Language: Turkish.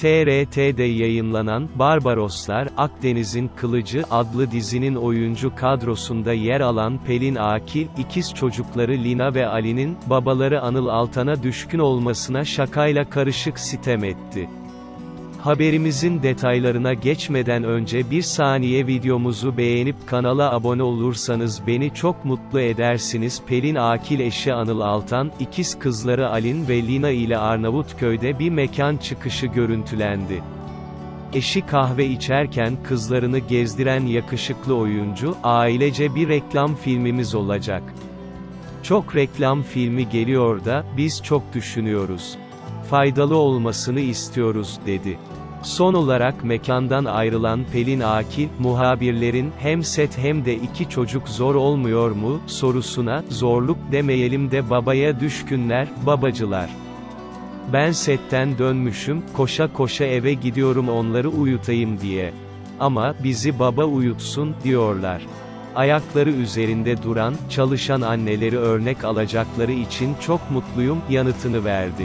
TRT'de yayınlanan Barbaroslar, Akdeniz'in Kılıcı adlı dizinin oyuncu kadrosunda yer alan Pelin Akil, ikiz çocukları Lina ve Ali'nin, babaları Anıl Altan'a düşkün olmasına şakayla karışık sitem etti. Haberimizin detaylarına geçmeden önce bir saniye videomuzu beğenip kanala abone olursanız beni çok mutlu edersiniz. Pelin Akil eşi Anıl Altan, ikiz kızları Alin ve Lina ile Arnavutköy'de bir mekan çıkışı görüntülendi. Eşi kahve içerken kızlarını gezdiren yakışıklı oyuncu, ailece bir reklam filmimiz olacak. Çok reklam filmi geliyor da, biz çok düşünüyoruz. Faydalı olmasını istiyoruz, dedi. Son olarak mekandan ayrılan Pelin Akil, muhabirlerin, hem set hem de iki çocuk zor olmuyor mu, sorusuna, zorluk demeyelim de babaya düşkünler, babacılar. Ben setten dönmüşüm, koşa koşa eve gidiyorum onları uyutayım diye. Ama, bizi baba uyutsun, diyorlar. Ayakları üzerinde duran, çalışan anneleri örnek alacakları için çok mutluyum, yanıtını verdi.